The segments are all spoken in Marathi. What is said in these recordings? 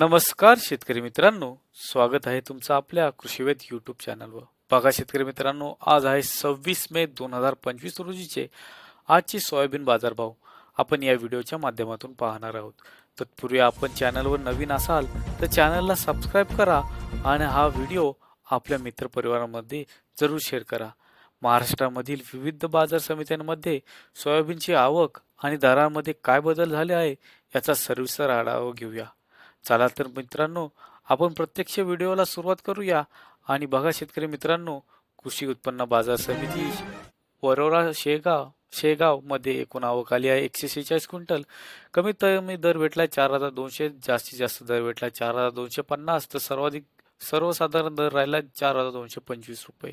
नमस्कार शेतकरी मित्रांनो. स्वागत आहे तुमचं आपल्या कृषीवेद यूट्यूब चॅनलवर बघा शेतकरी मित्रांनो आज आहे सव्वीस मे दोन हजार पंचवीस रोजीचे आजचे सोयाबीन बाजारभाव. आपण या व्हिडिओच्या माध्यमातून पाहणार आहोत. तत्पूर्वी आपण चॅनलवर नवीन असाल तर चॅनलला सबस्क्राईब करा आणि हा व्हिडिओ आपल्या मित्रपरिवारामध्ये जरूर शेअर करा. महाराष्ट्रामधील विविध बाजार समित्यांमध्ये सोयाबीनची आवक आणि दरामध्ये काय बदल झाले आहे याचा सर्विसर आढावा घेऊया. चला तर मित्रांनो आपण प्रत्यक्ष व्हिडिओला सुरुवात करूया. आणि बघा शेतकरी मित्रांनो कृषी उत्पन्न बाजार समिती वरोरा शेगाव शेगावमध्ये एकूण आवक आली आहे एकशे शेहेचाळीस क्विंटल. कमीत कमी दर भेटला चार हजार दोनशे जास्तीत जास्त दर भेटला चार हजार दोनशे पन्नास. तर सर्वाधिक सर्वसाधारण दर राहिला चार हजार दोनशे पंचवीस रुपये.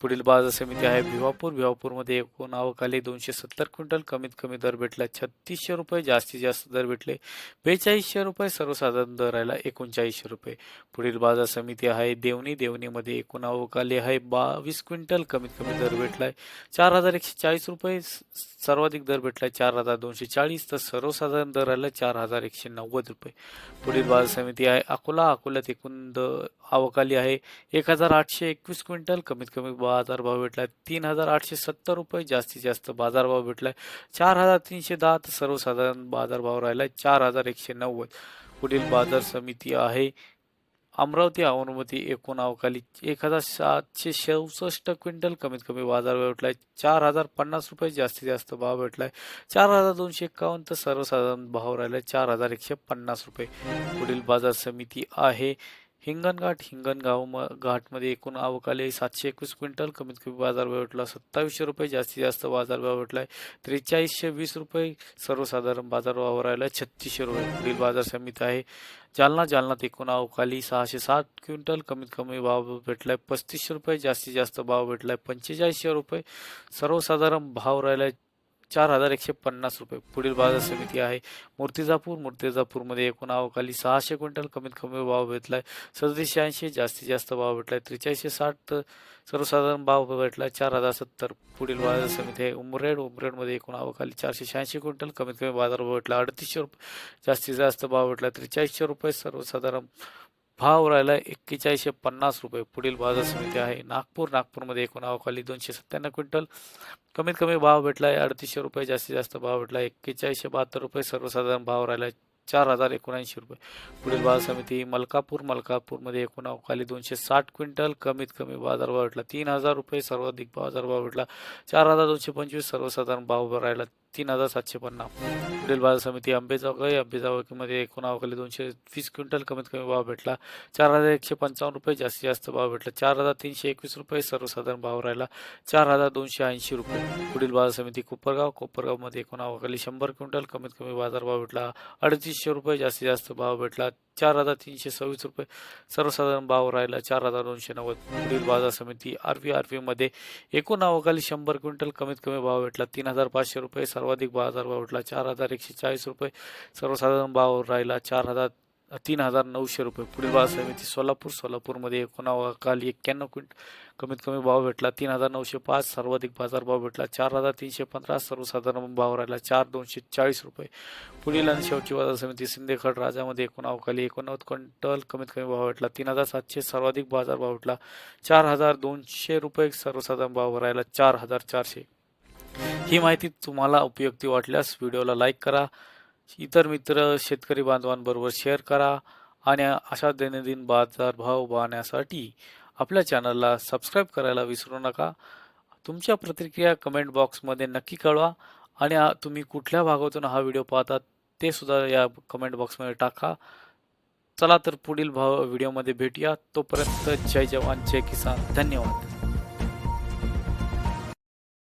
पुढील बाजार समिती आहे भिवापूर. भिवापूरमध्ये एकूण आवकाली दोनशे सत्तर क्विंटल कमीत कमी दर भेटला छत्तीसशे रुपये जास्तीत जास्त दर भेटले बेचाळीसशे रुपये. सर्वसाधारण दर राहिला एकोणचाळीसशे रुपये. पुढील बाजार समिती आहे देवणी. देवणीमध्ये एकूण आवकाली आहे बावीस क्विंटल कमीत कमी दर भेटलाय चार हजार एकशे चाळीस रुपये. सर्वाधिक दर भेटलाय चार हजार दोनशे चाळीस तर सर्वसाधारण दर राहिला चार हजार एकशे नव्वद रुपये. पुढील बाजार समिती आहे अकोला. अकोल्यात एकूण दर आवकाली आहे. एक हजार आठशे एकवीस क्विंटल कमीत कमी बाजारभाव आहे तीन हजार आठशे सत्तर रुपये जास्तीत जास्त बाजारभाव आहे चार हजार तीनशे दहा तर सर्वसाधारण बाजारभाव आहे चार हजार एकशे नव्वद पुढील बाजार समिती आहे अमरावती अमरावती एकूण अवकाली एक हजार सातशे चौसष्ट क्विंटल कमीत कमी बाजार भेटला आहे चार हजार पन्नास रुपये जास्तीत जास्त भाव भेटला आहे चार हजार दोनशे एकावन्न तर सर्वसाधारण भाव राहिला आहे चार हजार एकशे पन्नास रुपये. पुढील बाजार समिती आहे हिंगणघाट हिंगणगाव म घाटमध्ये एकूण आवक सातशे एकवीस क्विंटल कमीत कमी बाजारभाव भेटला सत्तावीसशे रुपये जास्तीत जास्त बाजारभाव भेटलाय त्रेचाळीसशे वीस रुपये सर्वसाधारण बाजारभाव राहिला छत्तीसशे रुपये. पुढील बाजार समिती आहे. जालना जालनात एकूण अवकाली सहाशे सात क्विंटल कमीत कमी भाव भेटलाय पस्तीसशे रुपये जास्तीत जास्त भाव भेटलाय पंचेचाळीसशे रुपये. सर्वसाधारण भाव राहिलाय चार हजार एकशे पन्नास रुपये. पुढील बाजार समिती आहे. मूर्तिजापूर मूर्तिजापूरमध्ये एकूण आवकाली सहाशे क्विंटल कमीत कमी भाव भेटला आहे सदतीसशे ऐंशी जास्तीत जास्त भाव भेटला आहे त्रेचाळीसशे साठ तर सर्वसाधारण भाव भेटलाय. चार हजार सत्तर. पुढील बाजार समिती आहे. उमरेड उमरेडमध्ये एकूण आवकाली चारशे शहाऐंशी क्विंटल कमीत कमी बाजार भेटला अडतीसशे रुपये जास्तीत जास्त भाव भेटला त्रेचाळीसशे रुपये सर्वसाधारण भाव राहिला एक्केचाळीसशे पन्नास रुपये. पुढील बाजार समिती आहे. नागपूर नागपूरमध्ये एकूण अवकाली दोनशे सत्त्याण्णव क्विंटल. कमीत कमी भाव भेटला आहे अडतीसशे रुपये. जास्तीत जास्त भाव भेटला आहे एक्केचाळीसशे बहात्तर रुपये. सर्वसाधारण भाव राहिला आहे चार हजार एकोणऐंशी रुपये. पुढील बाजार समिती मलकापूर. मलकापूरमध्ये एकूण अवकाली दोनशे साठ क्विंटल. कमीत कमी बाजारभाव भेटला तीन हजार रुपये. सर्वाधिक बाजारभाव भेटला चार हजार दोनशे पंचवीस. सर्वसाधारण भाव राहिला तीन हजार सातशे पन्नास. पुढील बाजार समिती अंबेजोगाई अंबेजावकीमध्ये एकूण अवकाली दोनशे वीस क्विंटल कमीत कमी भाव भेटला. चार हजार एकशे पंचावन्न रुपये जास्तीत जास्त भाव भेटला. चार हजार तीनशे एकवीस रुपये सर्वसाधारण भाव राहिला. चार हजार दोनशे ऐंशी रुपये. पुढील बाजार समिती कोपरगाव कोपरगावमध्ये एकूण अवकाली शंभर क्विंटल कमीत कमी बाजारभाव भेटला. अडतीसशे रुपये जास्तीत जास्त भाव भेटला. चार हजार तीनशे सव्वीस रुपये. सर्वसाधारण भाव राहिला चार हजार दोनशे नव्वद. पुढील बाजार समिती आर व्ही आर व्हीमध्ये एकूण अवकाली शंभर क्विंटल कमीत कमी भाव भेटला. तीन हजार पाचशे रुपये. सर्वाधिक बाजार भाव भेटला चार हजार एकशे चाळीस रुपये. सर्वसाधारण भाव राहिला चार हजार तीन हजार नऊशे रुपये. पुढील बाजार समिती सोलापूर. सोलापूरमध्ये एकोणावा काल एक्क्याण्णव क्विंट कमीत कमी भाव भेटला. तीन हजार नऊशे पाच सर्वाधिक बाजारभाव भेटला. चार हजार तीनशे पंधरा सर्वसाधारण भाव राहिला. चार दोनशे चाळीस रुपये. पुढील आणि शेवटची बाजार समिती सिंदेखड राजामध्ये एकूण अवकाली एकोणनव्वद क्विंटल कमीत कमी भाव भेटला. तीन हजार सातशे सर्वाधिक बाजारभाव भेटला. चार हजार दोनशे रुपये सर्वसाधारण भाव राहिला. चार हजार चारशे. ही माहिती तुम्हाला उपयुक्ती वाटल्यास व्हिडिओला लाईक करा. इतर मित्र शेतकरी बांधवांबरोबर शेअर करा आणि अशा दैनंदिन बाजारभाव पाहण्यासाठी आपल्या चॅनलला सबस्क्राईब करायला विसरू नका. तुमच्या प्रतिक्रिया कमेंट बॉक्समध्ये नक्की कळवा आणि तुम्ही कुठल्या भागातून हा व्हिडिओ पाहतात ते सुद्धा या कमेंट बॉक्समध्ये टाका. चला तर पुढील भाव व्हिडिओमध्ये भेटूया. तोपर्यंत जय जवान जय किसान. धन्यवाद.